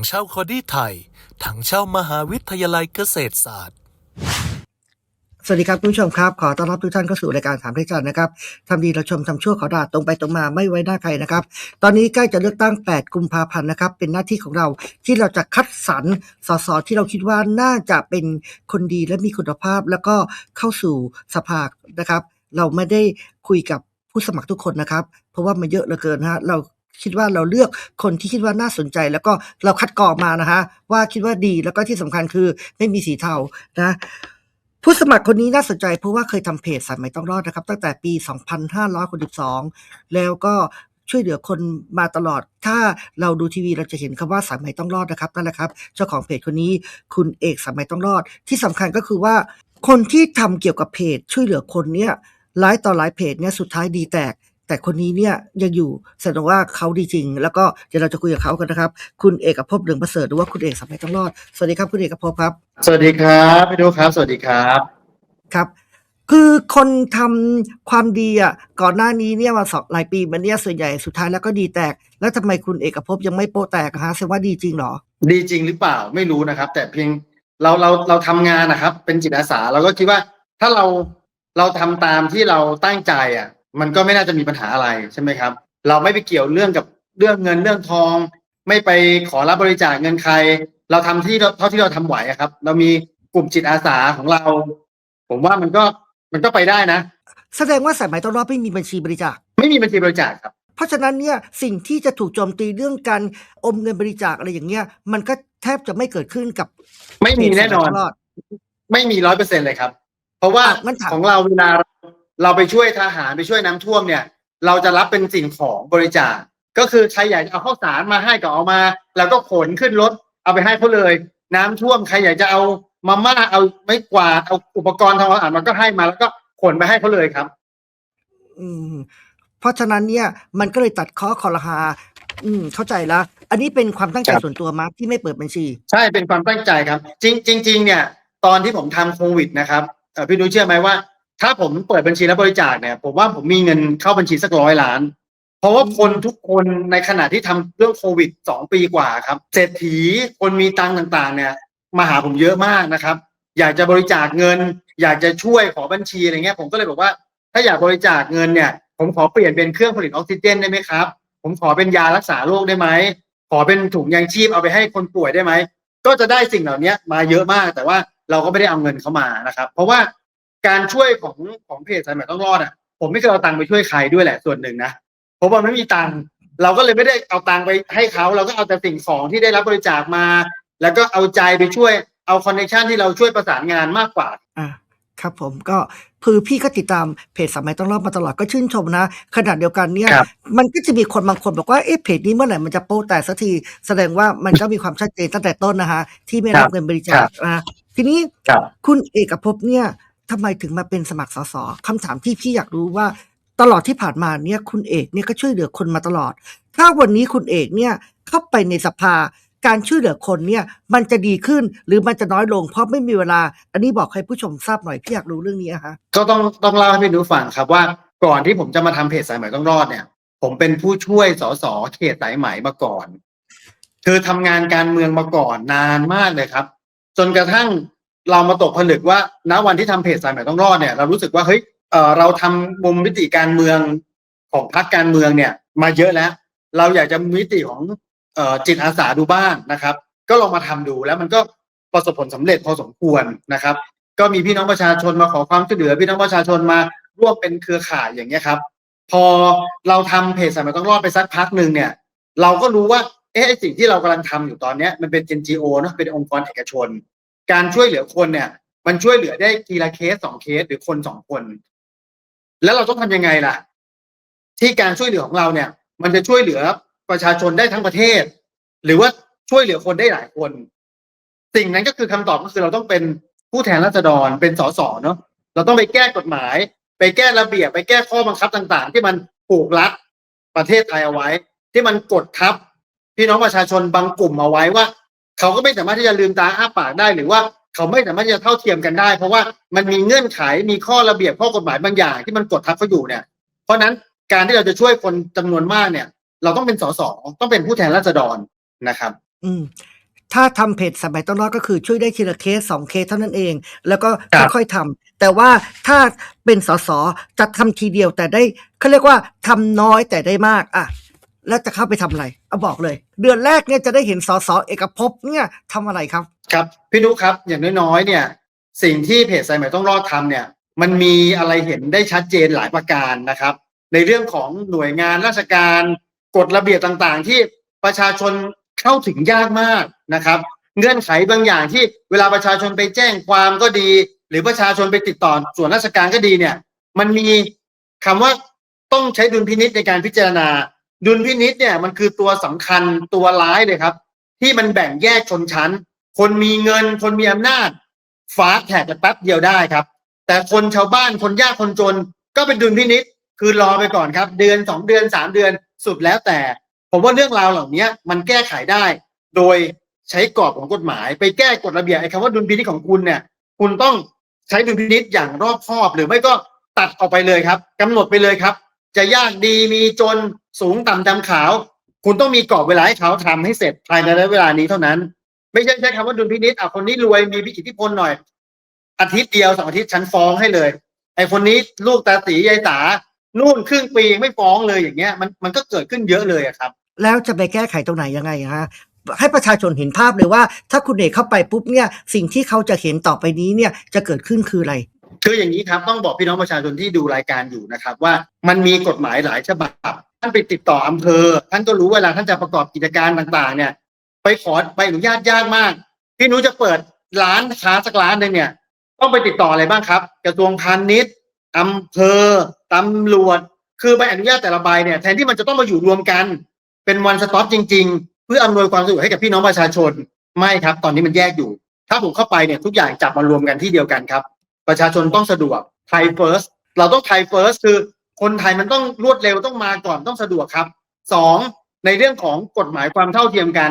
งเช่าคอดี้ไทย ถังเช่ามหาวิทยาลัยเกษตรศาสตร์ สวัสดีครับคุณผู้ชมครับ ขอต้อนรับทุกท่านเข้าสู่รายการถามพระจันนะครับทำดีเราชมทำชั่วขอด่าตรงไปตรงมาไม่ไว้หน้าใครนะครับ ตอนนี้ใกล้จะเลือกตั้ง 8 กุมภาพันธ์นะครับ เป็นหน้าที่ของเราที่เราจะคัดสรรสสที่เราคิดว่าน่าจะเป็นคนดีและมีคุณภาพ แล้วก็เข้าสู่สภานะครับ เราไม่ได้คุยกับผู้สมัครทุกคนนะครับ เพราะว่ามันเยอะเหลือเกินฮะเรา คิดว่าเราเลือกคนที่คิดว่าน่าสนใจ แล้วก็เราคัดกรองมานะฮะว่าคิดว่าดีแล้วก็ที่สำคัญคือไม่มีสีเทานะผู้สมัครคนนี้น่าสนใจเพราะว่าเคยทำเพจสายไหมต้องรอดนะครับ ตั้งแต่ปี 2562 แล้วก็ช่วยเหลือคนมาตลอด ถ้าเราดูทีวีเราจะเห็นคำว่าสายไหมต้องรอดนะครับนั่นแหละครับ เจ้าของเพจคนนี้คุณเอกสายไหมต้องรอด ที่สำคัญก็คือว่า คนที่ทำเกี่ยวกับเพจช่วยเหลือคนเนี่ยหลายต่อหลายเพจเนี่ยสุดท้ายดีแตก แต่คนนี้เนี่ยยังอยู่แสดงว่าเขาดีจริง แล้วก็เดี๋ยวเราจะคุยกับเขากันนะครับ คุณเอกภพเหลืองประเสริฐหรือว่าคุณเอกสายไหมต้องรอด สวัสดีครับคุณเอกภพครับ สวัสดีครับพี่ดูครับ สวัสดีครับครับ คือคนทำความดีอะก่อนหน้านี้เนี่ยมาสองหลายปีมันเนี่ยส่วนใหญ่สุดท้ายแล้วก็ดีแตก แล้วทำไมคุณเอกภพยังไม่โปะแตกอะฮะแสดงว่าดีจริงเหรอ ดีจริงหรือเปล่าไม่รู้นะครับ แต่เพียงเราเราเราทำงานนะครับ เป็นจิตอาสาเราก็คิดว่าถ้าเราเราทำตามที่เราตั้งใจอะ มันก็ไม่น่าจะมีปัญหาอะไรใช่ไหมครับ เราไม่ไปเกี่ยวเรื่องกับเรื่องเงินเรื่องทอง ไม่ไปขอรับบริจาคเงินใคร เราทำที่เราเท่าที่เราทำไหวอะครับ เรามีกลุ่มจิตอาสาของเรา ผมว่ามันก็มันก็ไปได้นะ แสดงว่าสายไหมต้องรอดไม่มีบัญชีบริจาค ไม่มีบัญชีบริจาคครับ เพราะฉะนั้นเนี่ยสิ่งที่จะถูกโจมตีเรื่องการอมเงินบริจาคอะไรอย่างเงี้ย มันก็แทบจะไม่เกิดขึ้นกับ ไม่มีแน่นอนเพจสายไหมต้องรอดไม่มีร้อยเปอร์เซ็นเลยครับ เพราะว่าอะงั้นถามของเราเวลา เราไปช่วยทหารไปช่วยน้ำท่วมเนี่ย เราจะรับเป็นสิ่งของบริจาค ก็คือใครอยากจะเอาข้าวสารมาให้ก็เอามา แล้วก็ขนขึ้นรถเอาไปให้เขาเลย น้ำท่วมใครอยากจะเอามาม่าเอาไม้กวาดเอาอุปกรณ์ทำอาหารมันก็ให้มาแล้วก็ขนไปให้เขาเลยครับ อืม เพราะฉะนั้นเนี่ย มันก็เลยตัดข้อคอรหา อืม เข้าใจแล้วอันนี้เป็นความตั้งใจครับส่วนตัวมาร์คที่ไม่เปิดบัญชี ใช่เป็นความตั้งใจครับ จริงจริงๆเนี่ย ตอนที่ผมทำโควิดนะครับเอ่อพี่นุ้ยเชื่อไหมว่า ถ้าผมเปิดบัญชีรับบริจาคเนี่ย ผมว่าผมมีเงินเข้าบัญชีสักร้อยล้าน เพราะว่าคนทุกคนในขณะที่ทำเรื่องโควิดสองปีกว่าครับเศรษฐีคนมีตังค์ต่างๆ เนี่ยมาหาผมเยอะมากนะครับ อยากจะบริจาคเงิน อยากจะช่วยขอบัญชีอะไรเงี้ย ผมก็เลยบอกว่า ถ้าอยากบริจาคเงินเนี่ย ผมขอเปลี่ยนเป็นเครื่องผลิตออกซิเจนได้ไหมครับ ผมขอเป็นยารักษาโรคได้ไหมขอเป็นถุงยางชีพเอาไปให้คนป่วยได้ไหมก็จะได้สิ่งเหล่านี้มาเยอะมากแต่ว่าเราก็ไม่ได้เอาเงินเข้ามานะครับ เพราะว่า การช่วยของของเพจสายใหม่ต้องรอดอะผมไม่เคยเอาตังค์ไปช่วยใครด้วยแหละส่วนหนึ่งนะเพราะว่าไม่มีตังค์เราก็เลยไม่ได้เอาตังค์ไปให้เขาเราก็เอาแต่สิ่งของที่ได้รับบริจาคมา แล้วก็เอาใจไปช่วยเอาคอนเนคชันที่เราช่วยประสานงานมากกว่าอะครับผมก็คือพี่ก็ติดตามเพจสมัยต้องรอบมาตลอดก็ชื่นชมนะขณะเดียวกันเนี่ยครับมันก็จะมีคนบางคนบอกว่าเอ๊ะเพจนี้เมื่อไหร่มันจะโป้แตกสักทีแสดงว่ามันก็มีความชัดเจนตั้งแต่ต้นนะฮะที่ไม่รับครับเงินบริจาคนะทีนี้ครับคุณเอกภพเนี่ย ทำไมถึงมาเป็นสมัครสสคำถามที่พี่อยากรู้ว่าตลอดที่ผ่านมาเนี่ยคุณเอกเนี่ยก็ช่วยเหลือคนมาตลอด ถ้าวันนี้คุณเอกเนี่ยเข้าไปในสภาการช่วยเหลือคนเนี่ยมันจะดีขึ้นหรือมันจะน้อยลง เพราะไม่มีเวลา อันนี้บอกให้ผู้ชมทราบหน่อยพี่อยากรู้เรื่องนี้อะฮะก็ต้องต้องเล่าให้พี่นุฟังครับว่าก่อนที่ผมจะมาทำเพจสายใหม่ต้องรอดเนี่ย ผมเป็นผู้ช่วยสสเขตสายไหมมาก่อน คือทำงานการเมืองมาก่อนนานมากเลยครับ จนกระทั่ง เรามาตกผลึกว่าณวันที่ทำเพจสายใหม่ต้องรอดเนี่ยเรารู้สึกว่าเฮ้ยเออเราทำมุมมิติการเมืองของพรรคการเมืองเนี่ย มาเยอะแล้ว เราอยากจะมิติของเออจิตอาสาดูบ้างนะครับ ก็ลองมาทำดูแล้วมันก็ประสบผลสำเร็จพอสมควรนะครับ ก็มีพี่น้องประชาชนมาขอความช่วยเหลือ พี่น้องประชาชนมาร่วมเป็นเครือข่ายอย่างเงี้ยครับ พอเราทำเพจสายใหม่ต้องรอดไปสักพักหนึ่งเนี่ย เราก็รู้ว่าเอ๊ะสิ่งที่เรากำลังทำอยู่ตอนเนี้ยมันเป็น NGO เนอะเป็นองค์กรเอกชน การช่วยเหลือคนเนี่ย มันช่วยเหลือได้ทีละเคสสองเคสหรือคนสองคน แล้วเราต้องทำยังไงล่ะ ที่การช่วยเหลือของเราเนี่ย มันจะช่วยเหลือประชาชนได้ทั้งประเทศ หรือว่าช่วยเหลือคนได้หลายคน สิ่งนั้นก็คือคำตอบก็คือเราต้องเป็นผู้แทนราษฎรเป็นสสเนาะเราต้องไปแก้กฎหมาย ไปแก้ระเบียบไปแก้ข้อบังคับต่าง ๆ ที่มันผูกรัดประเทศไทยเอาไว้ ที่มันกดทับพี่น้องประชาชนบางกลุ่มเอาไว้ว่า เขาก็ไม่สามารถที่จะลืมตาอ้าปากได้หรือว่าเขาไม่สามารถที่จะเท่าเทียมกันได้ เพราะว่ามันมีเงื่อนไขมีข้อระเบียบข้อกฎหมายบางอย่างที่มันกดทับเขาอยู่เนี่ย เพราะฉะนั้นการที่เราจะช่วยคนจำนวนมากเนี่ย เราต้องเป็นสสต้องเป็นผู้แทนราษฎรนะครับ อืมถ้าทำเพจสมัยต้นรอดก็คือช่วยได้ทีละเคสสองเคสเท่านั้นเอง แล้วก็ครับค่อยๆทำแต่ว่าถ้าเป็นสสจะทำทีเดียวแต่ได้เขาเรียกว่าทำน้อยแต่ได้มากอะ แล้วจะเข้าไปทำอะไรเอาบอกเลย เดือนแรกเนี่ยจะได้เห็นสสเอกภพเนี่ยทำอะไรครับ ครับพี่นุครับอย่างน้อยๆเนี่ยสิ่งที่เพจสายใหม่ต้องรอดทำเนี่ย มันมีอะไรเห็นได้ชัดเจนหลายประการนะครับ ในเรื่องของหน่วยงานราชการกฎระเบียบต่างๆ ที่ประชาชนเข้าถึงยากมากนะครับ เงื่อนไขบางอย่างที่เวลาประชาชนไปแจ้งความก็ดี หรือประชาชนไปติดต่อส่วนราชการก็ดีเนี่ย มันมีคำว่าต้องใช้ดุลพินิษในการพิจารณา ดุลพินิษเนี่ยมันคือตัวสำคัญตัวร้ายเลยครับ ที่มันแบ่งแยกชนชั้น คนมีเงินคนมีอำนาจฟาแท็กแป๊บเดียวได้ครับ แต่คนชาวบ้านคนยากคนจน ก็เป็นดุลพินิษคือรอไปก่อนครับ เดือนสองเดือนสามเดือนสุดแล้วแต่ ผมว่าเรื่องราวเหล่านี้มันแก้ไขได้ โดยใช้กรอบของกฎหมาย ไปแก้กฎระเบียบไอ้คำว่าดุลพินิษของคุณเนี่ย คุณต้องใช้ดุลพินิษอย่างรอบคอบ หรือไม่ก็ตัดออกไปเลยครับกำหนดไปเลยครับ จะยากดีมีจน สูงต่ำดำขาว คุณต้องมีกรอบเวลาให้เขาทำให้เสร็จภายในระยะเวลานี้เท่านั้น ไม่ใช่ใช้คำว่าดุลพินิษอะคนนี้รวยมีอิทธิพลหน่อย อาทิตย์เดียวสองอาทิตย์ฉันฟ้องให้เลย ไอ้คนนี้ลูกตาสียายตานู่นครึ่งปียังไม่ฟ้องเลยอย่างเงี้ยมันมันก็เกิดขึ้นเยอะเลยอะครับ แล้วจะไปแก้ไขตรงไหนยังไงฮะให้ประชาชนเห็นภาพเลยว่า ถ้าคุณเอกเข้าไปปุ๊บเนี่ยสิ่งที่เขาจะเห็นต่อไปนี้เนี่ยจะเกิดขึ้นคืออะไร คืออย่างนี้ครับต้องบอกพี่น้องประชาชนที่ดูรายการอยู่นะครับ ว่ามันมีกฎหมายหลายฉบับท่านไปติดต่ออำเภอท่านก็รู้เวลาท่านจะประกอบกิจการต่างๆ เนี่ย ไปขอใบอนุญาตยากมากพี่นุ้จะเปิดร้านค้าสักร้านหนึ่งเนี่ย ต้องไปติดต่ออะไรบ้างครับกระทรวงพาณิชย์อำเภอตำรวจ คือใบอนุญาตแต่ละใบเนี่ยแทนที่มันจะต้องมาอยู่รวมกัน เป็นวันสต็อปจริง ๆ เพื่ออำนวยความสะดวกให้กับพี่น้องประชาชนไม่ครับ ตอนนี้มันแยกอยู่ ถ้าผมเข้าไปเนี่ยทุกอย่างจับมารวมกันที่เดียวกันครับ ประชาชนต้องสะดวกไทยเฟิร์สเราต้องไทยเฟิร์สคือคนไทยมันต้องรวดเร็วต้องมาก่อนต้องสะดวกครับสองในเรื่องของกฎหมายความเท่าเทียมกัน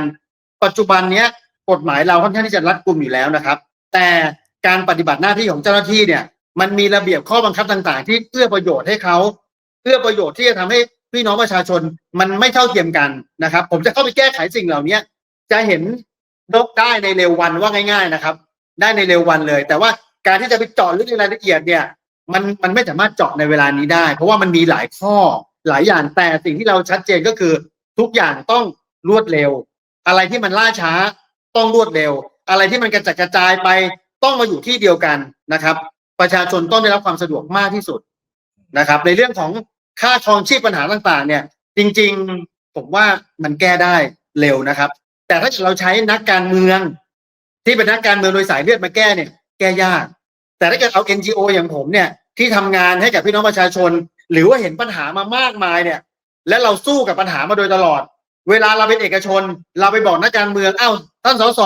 ปัจจุบันเนี้ยกฎหมายเราค่อนข้างที่จะรัดกุมอยู่แล้วนะครับ แต่การปฏิบัติหน้าที่ของเจ้าหน้าที่เนี่ย มันมีระเบียบข้อบังคับต่างๆ ที่เอื้อประโยชน์ให้เขาเอื้อประโยชน์ที่จะทำให้พี่น้องประชาชนมันไม่เท่าเทียมกันนะครับ ผมจะเข้าไปแก้ไขสิ่งเหล่านี้จะเห็นนกได้ในเร็ววันว่าง่าย ๆนะครับ ได้ในเร็ววันเลย แต่ว่า การที่จะไปเจาะลึกในรายละเอียดเนี่ย มันมันไม่สามารถเจาะในเวลานี้ได้ เพราะว่ามันมีหลายข้อหลายอย่างแต่สิ่งที่เราชัดเจนก็คือ ทุกอย่างต้องรวดเร็ว อะไรที่มันล่าช้าต้องรวดเร็ว อะไรที่มันกระจัดกระจายไปต้องมาอยู่ที่เดียวกันนะครับ ประชาชนต้องได้รับความสะดวกมากที่สุดนะครับ ในเรื่องของค่าครองชีพปัญหาต่างๆ เนี่ย จริงๆผมว่ามันแก้ได้เร็วนะครับ แต่ถ้าเราใช้นักการเมือง ที่เป็นนักการเมืองโดยสายเลือดมาแก้เนี่ย แก้ยาก แต่ถ้าเกิดเอา NGO อย่างผมเนี่ย ที่ทำงานให้กับพี่น้องประชาชน หรือว่าเห็นปัญหามามากมายเนี่ย และเราสู้กับปัญหามาโดยตลอด เวลาเราเป็นเอกชน เราไปบอกนักการเมืองเอ้าท่านสส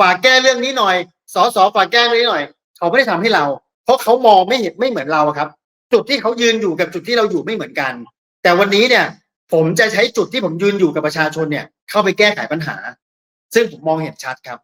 ฝากแก้เรื่องนี้หน่อยสสฝากแก้เรื่องนี้หน่อย เขาไม่ได้ทำให้เรา เพราะเขามองไม่เห็นไม่เหมือนเราครับ จุดที่เขายืนอยู่กับจุดที่เราอยู่ไม่เหมือนกัน แต่วันนี้เนี่ย ผมจะใช้จุดที่ผมยืนอยู่กับประชาชนเนี่ย เข้าไปแก้ไขปัญหา ซึ่งผมมองเห็นชัดครับ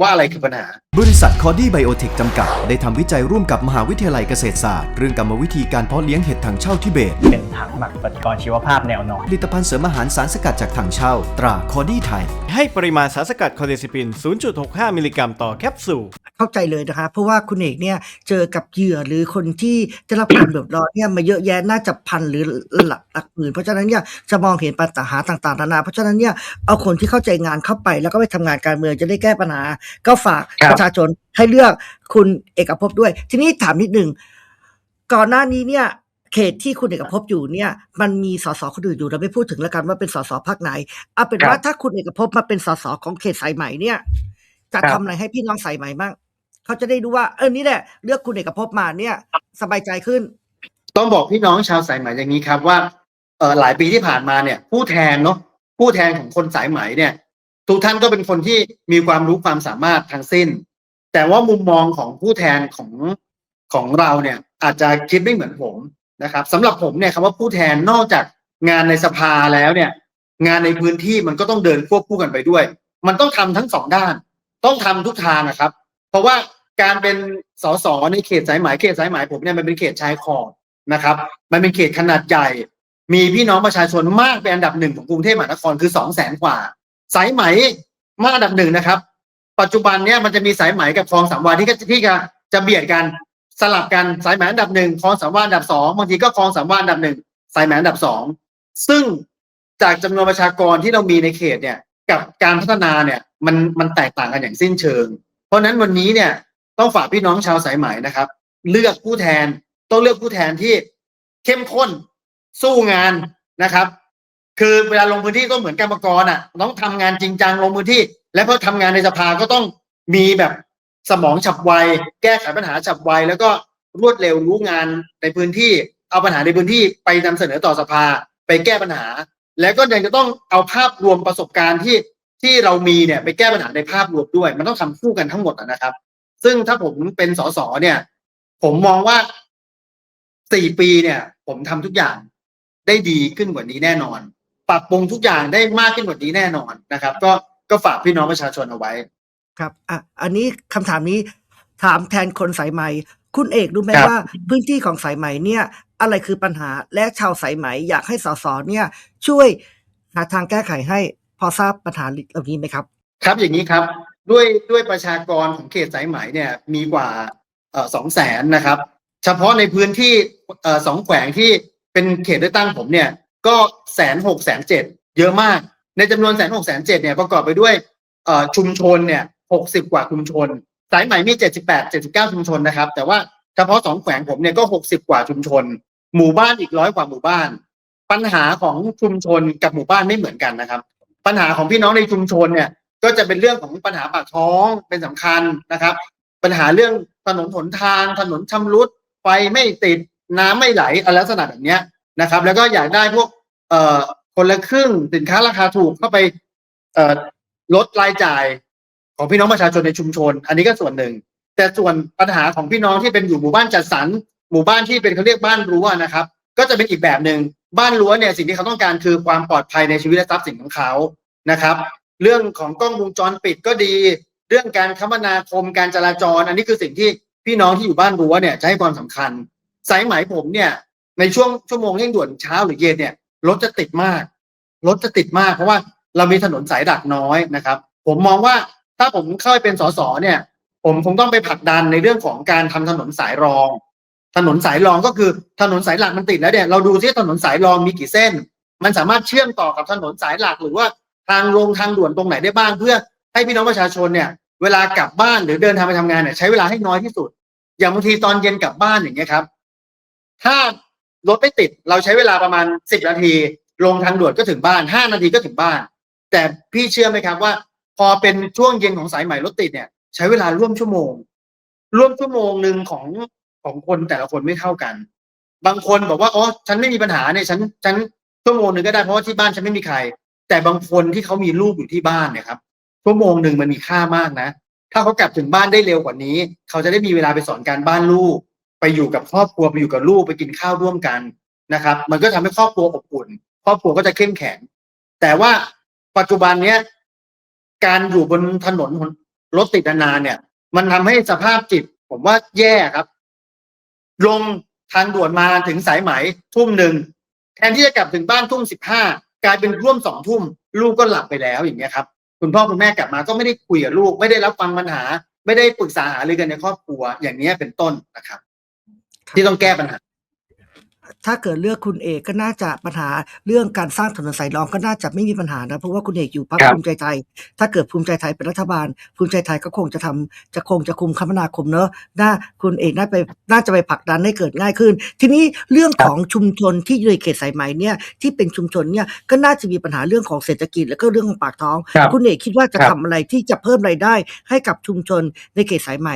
ว่าอะไรคือปัญหา บริษัทคอดี้ไบโอเทคจำกัด ได้ทำวิจัยร่วมกับมหาวิทยาลัยเกษตรศาสตร์ เรื่องกรรมวิธีการเพาะเลี้ยงเห็ดถังเช่าทิเบต เป็นถังหมักปฏิกรณ์ชีวภาพแนวนอน ผลิตภัณฑ์เสริมอาหารสารสกัดจากถังเช่า ตราคอดี้ไทย ให้ปริมาณสารสกัดคอเดซิปิน 0.65 มิลลิกรัมต่อแคปซูล เข้าใจเลยนะคะ เพราะว่าคุณเอกเนี่ยเจอกับเหยื่อหรือคนที่ได้รับความเดือดร้อนเนี่ยมาเยอะแยะน่าจะพันหรือหลักหลักหมื่นเพราะฉะนั้นเนี่ยจะมองเห็นปัญหาต่างๆนานาเพราะฉะนั้นเนี่ยเอาคนที่เข้าใจงานเข้าไปแล้วก็ไปทำงานการเมืองจะได้แก้ปัญหา ก็ฝากครับประชาชนให้เลือกคุณเอกภพด้วย ทีนี้ถามนิดหนึ่งก่อนหน้านี้เนี่ย เขตที่คุณเอกภพอยู่เนี่ย มันมีสสคนอื่นอยู่เราไม่พูดถึงแล้วกันว่าเป็นสสพักไหนเอาเป็นว่าถ้าคุณเอกภพมาเป็นสสของเขตสายใหม่เนี่ย จะทำอะไรให้พี่น้องสายใหม่บ้างเขาจะได้รู้ว่าเออนี่แหละเลือกคุณเอกภพมาเนี่ย สบายใจขึ้น ต้องบอกพี่น้องชาวสายไหมอย่างนี้ครับว่าเออหลายปีที่ผ่านมาเนี่ย ผู้แทนเนาะผู้แทนของคนสายไหมเนี่ย ทุกท่านก็เป็นคนที่มีความรู้ความสามารถทั้งสิ้น แต่ว่ามุมมองของผู้แทนของของเราเนี่ย อาจจะคิดไม่เหมือนผมนะครับสำหรับผมเนี่ยคำว่าผู้แทนนอกจากงานในสภาแล้วเนี่ย งานในพื้นที่มันก็ต้องเดินควบคู่กันไปด้วย มันต้องทำทั้งสองด้าน ต้องทำทุกทางนะครับ เพราะว่าการเป็นสสในเขตสายไหมเขตสายไหมผมเนี่ยมันเป็นเขตชายขอบนะครับ มันเป็นเขตขนาดใหญ่ มีพี่น้องประชาชนมากเป็นอันดับหนึ่งของกรุงเทพมหานครคือสองแสนกว่า สายไหมมาอันดับหนึ่งนะครับ ปัจจุบันเนี่ยมันจะมีสายไหมกับคลองสามวาที่ก็ที่จะจะเบียดกันสลับกันสายไหมอันดับหนึ่งคลองสามวาอันดับสองบางทีก็คลองสามวาอันดับหนึ่งสายไหมอันดับสองซึ่งจากจำนวนประชากรที่เรามีในเขตเนี่ยกับการพัฒนาเนี่ยมันมันแตกต่างกันอย่างสิ้นเชิง เพราะฉะนั้นวันนี้เนี่ยต้องฝากพี่น้องชาวสายไหมนะครับ เลือกผู้แทนต้องเลือกผู้แทนที่เข้มข้นสู้งานนะครับ คือเวลาลงพื้นที่ก็เหมือนกรรมกรอะ ต้องทำงานจริงจังลงพื้นที่ และพอทำงานในสภาก็ต้องมีแบบสมองฉับไว แก้ไขปัญหาฉับไว แล้วก็รวดเร็วรู้งานในพื้นที่ เอาปัญหาในพื้นที่ไปนำเสนอต่อสภา ไปแก้ปัญหา แล้วก็ยังจะต้องเอาภาพรวมประสบการณ์ที่ที่เรามีเนี่ยไปแก้ปัญหาในภาพรวมด้วย มันต้องทำคู่กันทั้งหมดนะครับ ซึ่งถ้าผมเป็นสสเนี่ย ผมมองว่าสี่ปีเนี่ย ผมทำทุกอย่างได้ดีขึ้นกว่านี้แน่นอน ปรับปรุงทุกอย่างได้มากขึ้นกว่านี้แน่นอนนะครับ ก็ ก็ฝากพี่น้องประชาชนเอาไว้ ครับอะอันนี้คำถามนี้ถามแทนคนสายไหมคุณเอกรู้ไหมครับว่าพื้นที่ของสายไหมเนี่ย อะไรคือปัญหาและชาวสายไหมอยากให้สสเนี่ย ช่วยหาทางแก้ไขให้พอทราบปัญหาเหล่านี้ไหมครับ ครับอย่างนี้ครับด้วยด้วยประชากรของเขตสายไหมเนี่ยมีกว่าเอ่อสองแสนนะครับ เฉพาะในพื้นที่เอ่อสองแขวงที่เป็นเขตเลือกตั้งผมเนี่ย ก็แสนหกแสนเจ็ดเยอะมาก ในจำนวนแสนหกแสนเจ็ดเนี่ยประกอบไปด้วยชุมชนเนี่ยหกสิบกว่าชุมชน สายไหม่มีเจ็ดสิบแปดเจ็ดสิบเก้าชุมชนนะครับ แต่ว่าเฉพาะสองแขวงผมเนี่ยก็หกสิบกว่าชุมชน หมู่บ้านอีกร้อยกว่าหมู่บ้าน ปัญหาของชุมชนกับหมู่บ้านไม่เหมือนกันนะครับ ปัญหาของพี่น้องในชุมชนเนี่ยก็จะเป็นเรื่องของปัญหาปากท้องเป็นสำคัญนะครับ ปัญหาเรื่องถนนหนทางถนนชำรุดไฟไม่ติดน้ำไม่ไหลอะไรลักษณะแบบนี้นะครับ แล้วก็อยากได้พวกเอ่อ คนละครึ่งสินค้าราคาถูกเข้าไปเลดรายจ่ายของพี่น้องประชาชนในชุมชน อันนี้ก็ส่วนหนึ่ง แต่ส่วนปัญหาของพี่น้องที่เป็นอยู่หมู่บ้านจัดสรรหมู่บ้านที่เป็นเขาเรียกบ้านรั้วนะครับ ก็จะเป็นอีกแบบหนึ่งบ้านรั้วเนี่ยสิ่งที่เขาต้องการคือความปลอดภัยในชีวิตและทรัพย์สินของเขานะครับ เรื่องของกล้องวงจรปิดก็ดี เรื่องการคมนาคมการจราจร อันนี้คือสิ่งที่พี่น้องที่อยู่บ้านรั้วเนี่ยจะให้ความสำคัญ สายไหมผมเนี่ยในช่วงชั่วโมงเร่งด่วนเช้าหรือเย็นเนี่ย รถจะติดมาก รถจะติดมาก เพราะว่าเรามีถนนสายดักน้อยนะครับ ผมมองว่าถ้าผมเข้าไปเป็นสสเนี่ย ผมคงต้องไปผลักดันในเรื่องของการทำถนนสายรอง ถนนสายรองก็คือถนนสายหลักมันติดแล้วเนี่ยเราดูที่ถนนสายรองมีกี่เส้น มันสามารถเชื่อมต่อกับถนนสายหลักหรือว่าทางลงทางด่วนตรงไหนได้บ้างเพื่อให้พี่น้องประชาชนเนี่ยเวลากลับบ้านหรือเดินทางไปทำงานเนี่ยใช้เวลาให้น้อยที่สุด อย่างบางทีตอนเย็นกลับบ้านอย่างเงี้ยครับ ถ้า รถไม่ติด เราใช้เวลาประมาณสิบนาที ลงทางด่วนก็ถึงบ้านห้านาทีก็ถึงบ้าน แต่พี่เชื่อไหมครับว่า พอเป็นช่วงเย็นของสายใหม่รถติดเนี่ย ใช้เวลาร่วมชั่วโมง ร่วมชั่วโมงหนึ่งของของคนแต่ละคนไม่เท่ากัน บางคนบอกว่าอ๋อฉันไม่มีปัญหาเนี่ยฉันฉันชั่วโมงหนึ่งก็ได้เพราะว่าที่บ้านฉันไม่มีใคร แต่บางคนที่เขามีลูกอยู่ที่บ้านเนี่ยครับชั่วโมงหนึ่งมันมีค่ามากนะ ถ้าเขากลับถึงบ้านได้เร็วกว่านี้ เขาจะได้มีเวลาไปสอนการบ้านลูก ไปอยู่กับครอบครัวไปอยู่กับลูกไปกินข้าวร่วมกันนะครับ มันก็ทำให้ครอบครัวอบอุ่น ครอบครัวก็จะเข้มแข็ง แต่ว่าปัจจุบันเนี้ยการอยู่บนถนนรถติดนานๆเนี่ย มันทำให้สภาพจิต ผมว่าแย่ครับ ลงทางด่วนมาถึงสายไหมทุ่มหนึ่งแทนที่จะกลับถึงบ้านทุ่มสิบห้ากลายเป็นร่วมสองทุ่ม ลูกก็หลับไปแล้วอย่างเงี้ยครับ คุณพ่อคุณแม่กลับมาก็ไม่ได้คุยกับลูก ไม่ได้รับฟังปัญหา ไม่ได้ปรึกษาหารือกันในครอบครัวอย่างเนี้ยเป็นต้นนะครับ ที่ต้องแก้ปัญหาถ้าเกิดเลือกคุณเอกก็น่าจะปัญหาเรื่องการสร้างถนนสายรองก็น่าจะไม่มีปัญหานะเพราะว่าคุณเอกอยู่พรรคครับภูมิใจไทย ถ้าเกิดภูมิใจไทยเป็นรัฐบาล ภูมิใจไทยก็คงจะทำจะคงจะคุมคมนาคมเนอะน่าคุณเอกน่าไปน่าจะไปผลักดันให้เกิดง่ายขึ้น ทีนี้เรื่องของชุมชนที่อยู่ในเขตสายไหมเนี่ยที่เป็นชุมชนเนี่ยก็น่าจะมีปัญหาเรื่องของเศรษฐกิจแล้วก็เรื่องของปากท้องครับคุณเอกคิดว่าจะครับทำอะไรที่จะเพิ่มรายได้ให้กับชุมชนในเขตสายไหม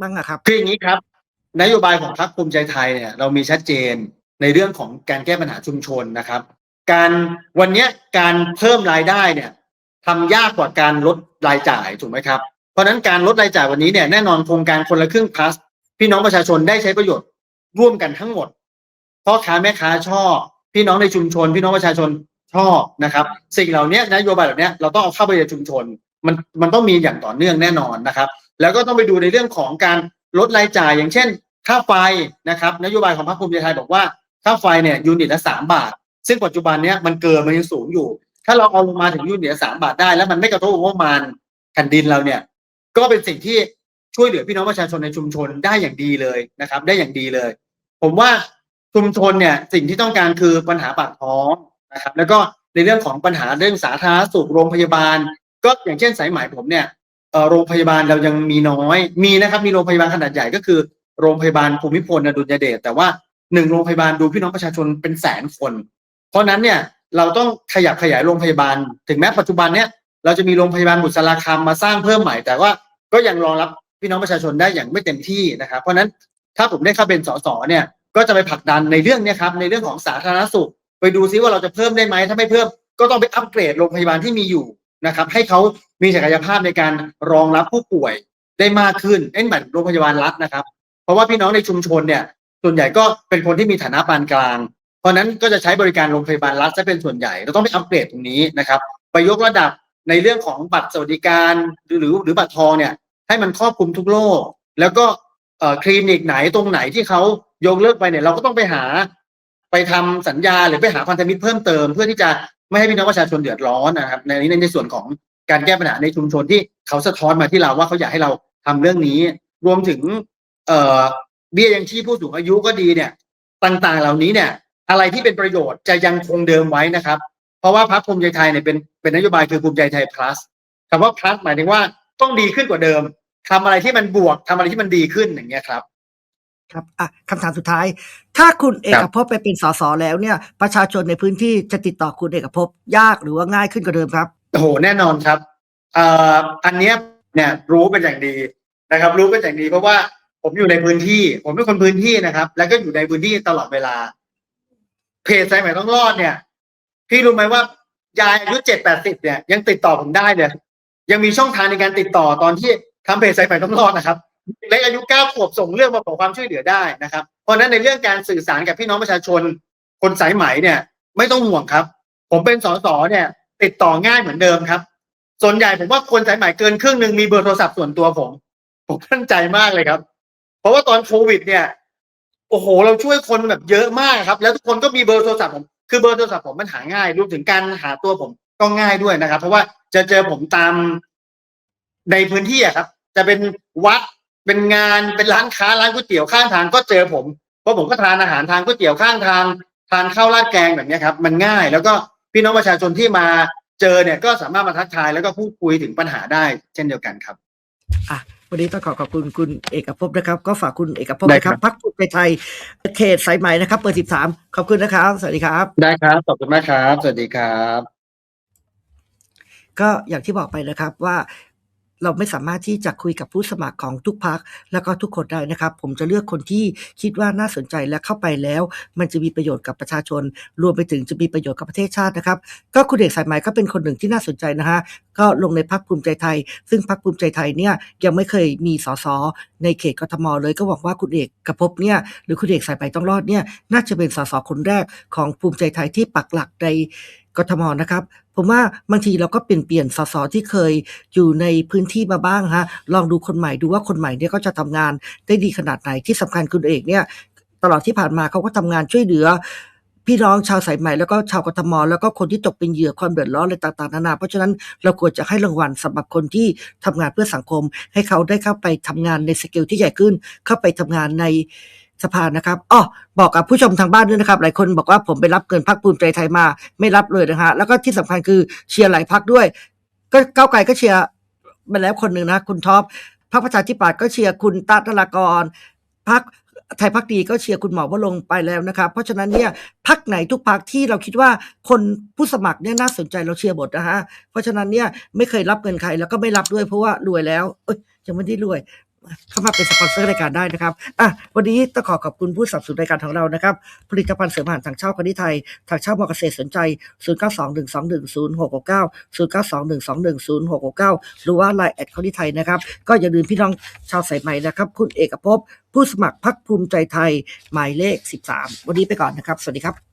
บ้างอะครับคืออย่างนี้ครับ นโยบายของพรรคภูมิใจไทยเนี่ยเรามีชัดเจนในเรื่องของการแก้ปัญหาชุมชนนะครับ การวันนี้การเพิ่มรายได้เนี่ยทำยากกว่าการลดรายจ่ายถูกไหมครับเพราะฉะนั้นการลดรายจ่ายวันนี้เนี่ยแน่นอนโครงการคนละครึ่ง plus พี่น้องประชาชนได้ใช้ประโยชน์ร่วมกันทั้งหมดพ่อค้าแม่ค้าชอบพี่น้องในชุมชน พี่น้องประชาชนชอบนะครับ สิ่งเหล่านี้นโยบายเหล่านี้เราต้องเอาเข้าไปในชุมชนมันมันต้องมีอย่างต่อเนื่องแน่นอนนะครับ แล้วก็ต้องไปดูในเรื่องของการ ลดรายจ่ายอย่างเช่น ค่าไฟนะครับนโยบายของพรรคภูมิใจไทยบอกว่าค่าไฟเนี่ยยูนิตละสามบาท ซึ่งปัจจุบันเนี้ยมันเกินมันยังสูงอยู่ ถ้าเราเอาลงมาถึงยูนิตละสามบาทได้ แล้วมันไม่กระทบงบประมาณผ่นดินเราเนี่ยก็เป็นสิ่งที่ช่วยเหลือพี่น้องประชาชนในชุมชนได้อย่างดีเลยนะครับ ได้อย่างดีเลย ผมว่าชุมชนเนี่ยสิ่งที่ต้องการคือปัญหาปากท้องนะครับ แล้วก็ในเรื่องของปัญหาเรื่องสาธารณสุขโรงพยาบาล ก็อย่างเช่นสายหมายผมเนี่ย โรงพยาบาลเรายังมีน้อย มีนะครับ มีโรงพยาบาลขนาดใหญ่ก็คือ โรงพยาบาลภูมิพลอดุลยเดชแต่ว่าหนึ่งโรงพยาบาลดูพี่น้องประชาชนเป็นแสนคน เพราะนั้นเนี่ยเราต้องขยับขยายโรงพยาบาล ถึงแม้ปัจจุบันเนี่ยเราจะมีโรงพยาบาลบุษราคำมาสร้างเพิ่มใหม่ แต่ว่าก็ยังรองรับพี่น้องประชาชนได้อย่างไม่เต็มที่นะครับ เพราะนั้นถ้าผมได้เข้าเป็นสสเนี่ยก็จะไปผลักดันในเรื่องเนี้ครับในเรื่องของสาธารณสุข ไปดูซิว่าเราจะเพิ่มได้ไหมถ้าไม่เพิ่มก็ต้องไปอัปเกรดโรงพยาบาลที่มีอยู่ นะครับ ให้เขามีศักยภาพในการรองรับผู้ป่วยได้มากขึ้นเอ็นแบบโรงพยาบาลรัฐนะครับ เพราะว่าพี่น้องในชุมชนเนี่ย ส่วนใหญ่ก็เป็นคนที่มีฐานะปานกลาง เพราะนั้นก็จะใช้บริการโรงพยาบาลรัฐจะเป็นส่วนใหญ่ เราต้องไปอัปเกรดตรงนี้นะครับไปยกระดับในเรื่องของบัตรสวัสดิการหรือหรือหรือบัตรทองเนี่ย ให้มันครอบคลุมทุกโรคแล้วก็คลินิกไหนตรงไหนที่เขายกเลิกไปเนี่ยเราก็ต้องไปหาไปทำสัญญาหรือไปหาพันธมิตรเพิ่มเติม เพื่อที่จะ ไม่ให้พี่น้องประชาชนเดือดร้อนนะครับ ในนี้ในส่วนของการแก้ปัญหาในชุมชนที่เขาสะท้อนมาที่เราว่าเขาอยากให้เราทำเรื่องนี้ รวมถึง เอ่อเบี้ยยังชีพผู้สูงอายุก็ดีเนี่ย ต่างๆ เหล่านี้เนี่ย อะไรที่เป็นประโยชน์จะยังคงเดิมไว้นะครับ เพราะว่าพรรคภูมิใจไทยเนี่ยเป็นเป็นนโยบายคือภูมิใจไทย plus คำว่า plus หมายถึงว่าต้องดีขึ้นกว่าเดิมทำอะไรที่มันบวกทำอะไรที่มันดีขึ้นอย่างเงี้ยครับ ครับอะคำถามสุดท้าย ถ้าคุณเอครักบภพไปเป็นสสแล้วเนี่ย ประชาชนในพื้นที่จะติดต่อคุณเอกภพยากหรือว่าง่ายขึ้นกว่าเดิมครับโอ้โหแน่นอนครับเอ่ออันเนี้ยเนี่ยรู้เป็นอย่างดีนะครับ รู้เป็นอย่างดีเพราะว่าผมอยู่ในพื้นที่ ผมเป็นคนพื้นที่นะครับ แล้วก็อยู่ในพื้นที่ตลอดเวลา เพจสายใหม่ต้องรอดเนี่ย พี่รู้ไหมว่ายายอายุเจ็ดแปดสิบเนี่ยยังติดต่อผมได้เลยยังมีช่องทางในการติดต่อตอนที่ทำเพจสายใหม่ต้องรอดนะครับ เล็กอายุเก้าขวบส่งเรื่องมาขอความช่วยเหลือได้นะครับ เพราะนั้นในเรื่องการสื่อสารกับพี่น้องประชาชน คนสายไหมเนี่ย ไม่ต้องห่วงครับ ผมเป็นสสเนี่ย ติดต่อง่ายเหมือนเดิมครับ ส่วนใหญ่ผมว่าคนสายไหมเกินครึ่งหนึ่งมีเบอร์โทรศัพท์ส่วนตัวผม ผมมั่นใจมากเลยครับ เพราะว่าตอนโควิด เนี่ยโอ้โห เราช่วยคนแบบเยอะมากครับ แล้วทุกคนก็มีเบอร์โทรศัพท์ผมคือเบอร์โทรศัพท์ผมมันหาง่ายรวมถึงการหาตัวผมก็ง่ายด้วยนะครับ เพราะว่าจะเจอผมตามในพื้นที่อะครับ จะเป็นวัด เป็นงานเป็นร้านค้าร้านก๋วยเตี๋ยวข้างทางก็เจอผมเพราะผมก็ทานอาหารทางก๋วยเตี๋ยวข้างทาง ทานข้าวราดแกงแบบเนี้ยครับ มันง่ายแล้วก็พี่น้องประชาชนที่มาเจอเนี่ยก็สามารถมาทักทายแล้วก็พูดคุยถึงปัญหาได้เช่นเดียวกันครับอะวันนี้ต้องขอขอบคุณคุณเอกภพนะครับ ก็ฝากคุณเอกภพได้นะคครัรับบพักภูมิใจไทยเขตสายไหมนะครับเบอร์สิบสามขอบคุณนะครับ สวัสดีครับ ได้ครับขอบคุณมากครับ สวัสดีครับ ก็อย่างที่บอกไปนะครับว่า เราไม่สามารถที่จะคุยกับผู้สมัครของทุกพักแล้วก็ทุกคนได้นะครับ ผมจะเลือกคนที่คิดว่าน่าสนใจและเข้าไปแล้ว มันจะมีประโยชน์กับประชาชน รวมไปถึงจะมีประโยชน์กับประเทศชาตินะครับ ก็คุณเอกสายไหมก็เป็นคนหนึ่งที่น่าสนใจนะฮะก็ลงในพักภูมิใจไทย ซึ่งพักภูมิใจไทยเนี่ยยังไม่เคยมีสสในเขตกทมเลยก็หวังว่าคุณเอกกระพบเนี่ยหรือคุณเอกสายไหมต้องรอดเนี่ยน่าจะเป็นสสคนแรกของภูมิใจไทยที่ปักหลักใน กทมนะครับ ผมว่าบางทีเราก็เปลี่ยนเปลี่ยนสสที่เคยอยู่ในพื้นที่มาบ้างฮะลองดูคนใหม่ดูว่าคนใหม่เนี่ยก็จะทำงานได้ดีขนาดไหนที่สำคัญคุณเอกเนี่ย ตลอดที่ผ่านมาเขาก็ทำงานช่วยเหลือพี่น้องชาวสายใหม่แล้วก็ชาวกทมแล้วก็คนที่ตกเป็นเหยื่อความเดือดร้อนอะไรต่างๆนานาเพราะฉะนั้นเราควรจะให้รางวัลสำหรับคนที่ทำงานเพื่อสังคม ให้เขาได้เข้าไปทำงานในสเกลที่ใหญ่ขึ้น เข้าไปทำงานใน สภานะครับอ้อบอกกับผู้ชมทางบ้านด้วยนะครับ หลายคนบอกว่าผมไปรับเงินพักภูมิใจไทยมา ไม่รับเลยนะฮะ แล้วก็ที่สำคัญคือเชียร์หลายพักด้วย ก็ก้าวไกลก็เชียร์มาแล้วคนหนึ่งนะ คุณท็อปพรรคประชาธิปัตย์ก็เชียร์คุณตานากรพรรคไทยพักดีก็เชียร์คุณหมอวรงค์ไปแล้วนะครับเพราะฉะนั้นเนี่ยพักไหนทุกพักที่เราคิดว่าคนผู้สมัครเนี่ยน่าสนใจเราเชียร์หมดนะฮะเพราะฉะนั้นเนี่ยไม่เคยรับเงินใครแล้วก็ไม่รับด้วยเพราะว่ารวยแล้วเอ้ยยังไม่ได้รวย เข้ามาเป็นสปอนเซอร์รายการได้นะครับ อะ วันนี้ต้องขอขอบคุณผู้สนับสนุนรายการของเรานะครับ ผลิตภัณฑ์เสริมอาหารทางเช่าคณิไทย ทางเช่ามอเกษตรสนใจ 0 9 2 1 2 1 0 6 6 9 0 9 2 1 2 1 0 6 6 9 หรือว่าไลน์แอดคณิไทยนะครับ ก็อย่าลืมพี่น้องชาวสายใหม่นะครับ คุณเอกภพผู้สมัครพักภูมิใจไทย หมายเลข 13 วันนี้ไปก่อนนะครับ สวัสดีครับ